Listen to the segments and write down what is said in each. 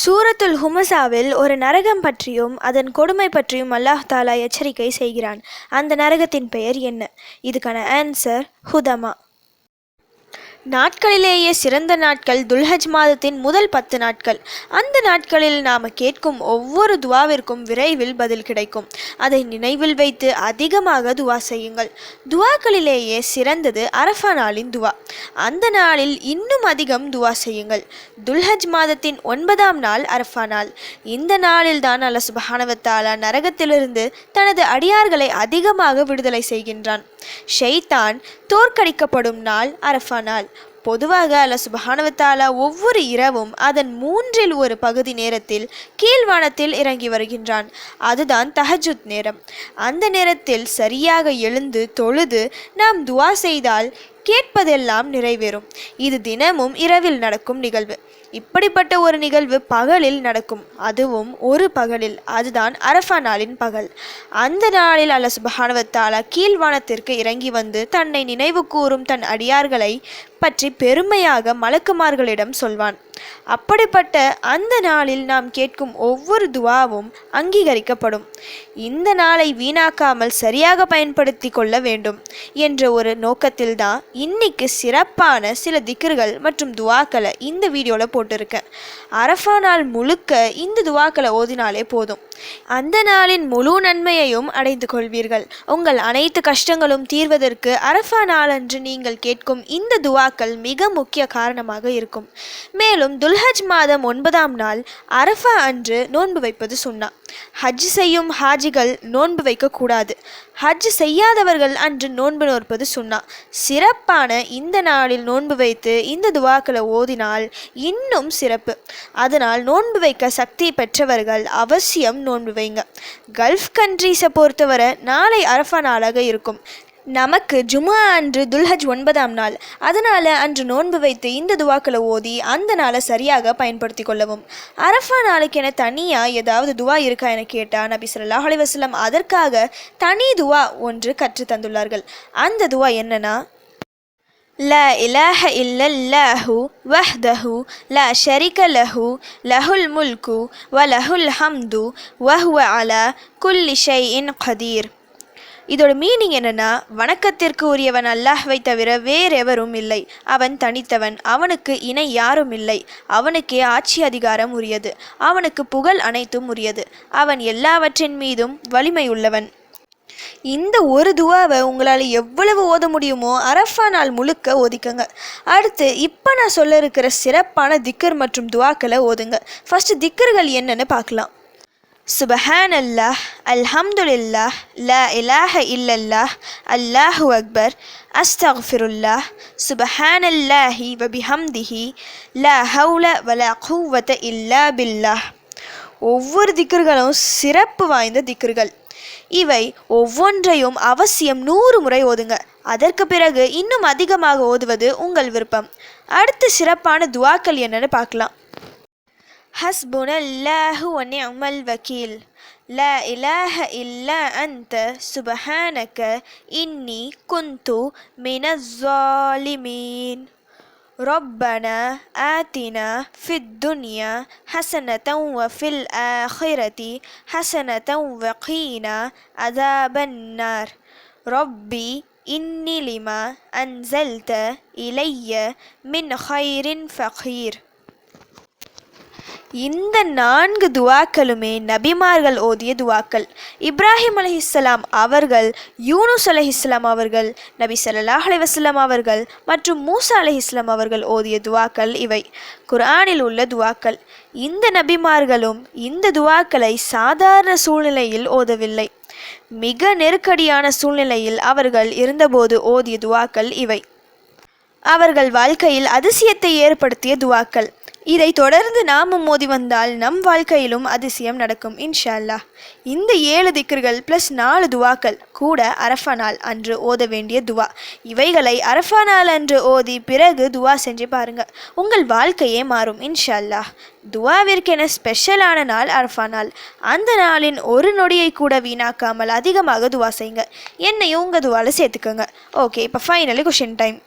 சூரத்துல் ஹுமசாவில் ஒரு நரகம் பற்றியும் அதன் கொடுமை பற்றியும் அல்லாஹ் தாலா எச்சரிக்கை செய்கிறான். அந்த நரகத்தின் பெயர் என்ன? இதுக்கான ஆன்சர் ஹுதமா. நாட்களிலேயே சிறந்த நாட்கள் துல்ஹஜ் மாதத்தின் முதல் பத்து நாட்கள். அந்த நாட்களில் நாம் கேட்கும் ஒவ்வொரு துவாவிற்கும் விரைவில் பதில் கிடைக்கும். அதை நினைவில் வைத்து அதிகமாக துவா செய்யுங்கள். துவாக்களிலேயே சிறந்தது அரஃபா நாளின் துவா. அந்த நாளில் இன்னும் அதிகம் துவா செய்யுங்கள். துல்ஹஜ் மாதத்தின் ஒன்பதாம் நாள் அரஃபா நாள். இந்த நாளில் தான் அல்ல சுபஹானவத்தாலா நரகத்திலிருந்து தனது அடியார்களை அதிகமாக விடுதலை செய்கின்றான். ஷெய்தான் தோற்கடிக்கப்படும் நாள் அரஃபா நாள். பொதுவாக அல்ல சுபஹானவத்தாலா ஒவ்வொரு இரவும் அதன் மூன்றில் ஒரு பகுதி நேரத்தில் கீழ்வானத்தில் இறங்கி வருகின்றான். அதுதான் தஹஜுத் நேரம். அந்த நேரத்தில் சரியாக எழுந்து தொழுது நாம் துவா செய்தால் கேட்பதெல்லாம் நிறைவேறும். இது தினமும் இரவில் நடக்கும் நிகழ்வு. இப்படிப்பட்ட ஒரு நிகழ்வு பகலில் நடக்கும். அதுவும் ஒரு பகலில். அதுதான் அரஃபா நாளின் பகல். அந்த நாளில் அல்ல சுபஹானவத்தாலா கீழ்வானத்திற்கு இறங்கி வந்து தன்னை நினைவு கூறும் தன் அடியார்களை பற்றி பெருமையாக மலக்குமார்களிடம் சொல்வான். அப்படிப்பட்ட அந்த நாளில் நாம் கேட்கும் ஒவ்வொரு துவாவும் அங்கீகரிக்கப்படும். இந்த நாளை வீணாக்காமல் சரியாக பயன்படுத்தி கொள்ள வேண்டும் என்ற ஒரு நோக்கத்தில்தான் இன்னைக்கு சிறப்பான சில திக்ர்கள் மற்றும் துவாக்களை இந்த வீடியோவில் போட்டு போட்டிருக்கேன் அரஃபா நாள் முழுக்க இந்த துவாக்களை ஓதினாலே போதும். அந்த நாளின் முழு நன்மையையும் அடைந்து கொள்வீர்கள். உங்கள் அனைத்து கஷ்டங்களும் தீர்வதற்கு அரஃபா நாளன்று நீங்கள் கேட்கும் இந்த துவாக்கள் மிக முக்கிய காரணமாக இருக்கும். மேலும் துல்ஹஜ் மாதம் ஒன்பதாம் நாள் அரஃபா அன்று நோன்பு வைப்பது சொன்னா. ஹஜ் செய்யும் ஹாஜிகள் நோன்பு வைக்கக்கூடாது ஹஜ் செய்யாதவர்கள் அன்று நோன்பு நோற்பது சொன்னா. சிறப்பான இந்த நாளில் நோன்பு வைத்து இந்த துவாக்களை ஓதினால் இன்னும் சிறப்பு. அதனால் நோன்பு வைக்க சக்தி பெற்றவர்கள் அவசியம் நோன்பு வைங்க. கல்ஃப் கண்ட்ரீஸை பொறுத்தவரை நாளை அரஃபா நாளாக இருக்கும். நமக்கு ஜுமா அன்று துல்ஹஜ் ஒன்பதாம் நாள். அதனால் அன்று நோன்பு வைத்து இந்த துவாக்களை ஓதி அந்த நாளை சரியாக பயன்படுத்தி கொள்ளவும். அரஃபா நாளுக்கு என தனியாக ஏதாவது துவா இருக்கா என கேட்டால் நபி சொல்லாஹ் அலி வஸ்லம் அதற்காக தனி துவா ஒன்று கற்று தந்துள்ளார்கள். அந்த துவா என்னன்னா لا إله إلا الله وحده لا شريك له له الملك وله الحمد وهو على كل شيء قدير. இதோட மீனிங் என்னன்னா வணக்கத்திற்கு உரியவன் அல்லாஹ்வை தவிர வேறெவரும் இல்லை. அவன் தனித்தவன் அவனுக்கு இணை யாரும் இல்லை. அவனுக்கே ஆட்சி அதிகாரம் உரியது. அவனுக்கு புகழ் அனைத்தும் உரியது. அவன் எல்லாவற்றின் மீதும் வலிமையுள்ளவன் இந்த ஒரு துவாவை உங்களால் எவ்வளவு ஓத முடியுமோ அரஃபா நாள் முழுக்க ஓதிக்கங்க. அடுத்து இப்போ நான் சொல்ல இருக்கிற சிறப்பான திக்கர் மற்றும் துவாக்களை ஓதுங்க. ஃபஸ்ட்டு திக்கர்கள் என்னன்னு பார்க்கலாம். சுபஹான் அல்லாஹ் அல்ஹம்துலில்லாஹ் லா இலாஹ இல்லல்லாஹ் அல்லாஹு அக்பர் அஸ்தஃபிருல்லாஹ் சுபஹான் அல்லாஹி வபிஹம்திஹி லா ஹவுல வலா குவத்த இல்லா பில்லாஹ். ஒவ்வொரு திக்கர்களும் சிறப்பு வாய்ந்த திக்கர்கள். இவை ஒவ்வொன்றையும் அவசியம் நூறு முறை ஓதுங்க. அதற்கு பிறகு இன்னும் அதிகமாக ஓதுவது உங்கள் விருப்பம். அடுத்து சிறப்பான துவாக்கள் என்னன்னு பார்க்கலாம். ஹஸ்புனல்லாஹு வ நிஅமல் வக்கீல் ல இலாஹ இல்ல அந்த சுபஹானக இன்னி குந்து மினஸ் ஸாலிமீன். ربنا آتنا في الدنيا حسنة وفي الآخرة حسنة وقينا عذاب النار. ربي إني لما أنزلت إلي من خير فقير. இந்த நான்கு துவாக்களுமே நபிமார்கள் ஓதிய துவாக்கள். இப்ராஹிம் அலைஹிஸ்ஸலாம் அவர்கள் யூனுஸ் அலைஹிஸ்ஸலாம் அவர்கள் நபி சல்லாஹ் அலி வஸ்லாம் அவர்கள் மற்றும் மூசா அலைஹிஸ்ஸலாம் அவர்கள் ஓதிய துவாக்கள் இவை. குர்ஆனில் உள்ள துவாக்கள். இந்த நபிமார்களும் இந்த துவாக்களை சாதாரண சூழ்நிலையில் ஓதவில்லை. மிக நெருக்கடியான சூழ்நிலையில் அவர்கள் இருந்தபோது ஓதிய துவாக்கள் இவை. அவர்கள் வாழ்க்கையில் அதிசயத்தை ஏற்படுத்திய துவாக்கள். இதை தொடர்ந்து நாமும் மோதி வந்தால் நம் வாழ்க்கையிலும் அதிசயம் நடக்கும் இன்ஷா அல்லாஹ் இந்த ஏழு திக்ர்கள் ப்ளஸ் நாலு துவாக்கள் கூட அரஃபா நாள் அன்று ஓத வேண்டிய துவா. இவைகளை அரஃபா நாள் அன்று ஓதி பிறகு துவா செஞ்சு பாருங்க. உங்கள் வாழ்க்கையே மாறும் இன்ஷா அல்லாஹ் துவாவிற்கென ஸ்பெஷலான நாள் அரஃபா நாள். அந்த நாளின் ஒரு நொடியை கூட வீணாக்காமல் அதிகமாக துவா செய்யுங்க. என்னையும் உங்கள் துவாவில் சேர்த்துக்கோங்க. ஓகே இப்போ ஃபைனலி கொஷின் டைம்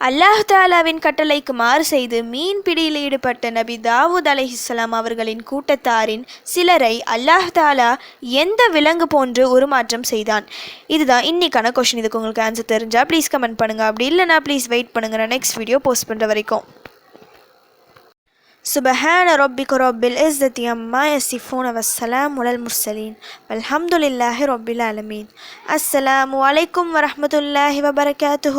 அல்லாஹ் தாலாவின் கட்டளைக்கு மாறு செய்து மீன் பிடியில் ஈடுபட்ட நபி தாவூத் அலைஹிஸ்ஸலாம் அவர்களின் கூட்டத்தாரின் சிலரை அல்லாஹ் தாலா எந்த விலங்கு போன்று உருமாற்றம் செய்தான் இதுதான் இன்னைக்கான கொஷின் இதுக்கு உங்களுக்கு ஆன்சர் தெரிஞ்சா ப்ளீஸ் கமெண்ட் பண்ணுங்க அப்படி இல்லைனா ப்ளீஸ் வெயிட் பண்ணுங்க நான் நெக்ஸ்ட் வீடியோ போஸ்ட் பண்ணுற வரைக்கும் سبحان ربك رب العزة عما يصفون والسلام على المرسلين والحمد لله رب العالمين السلام عليكم ورحمة الله وبركاته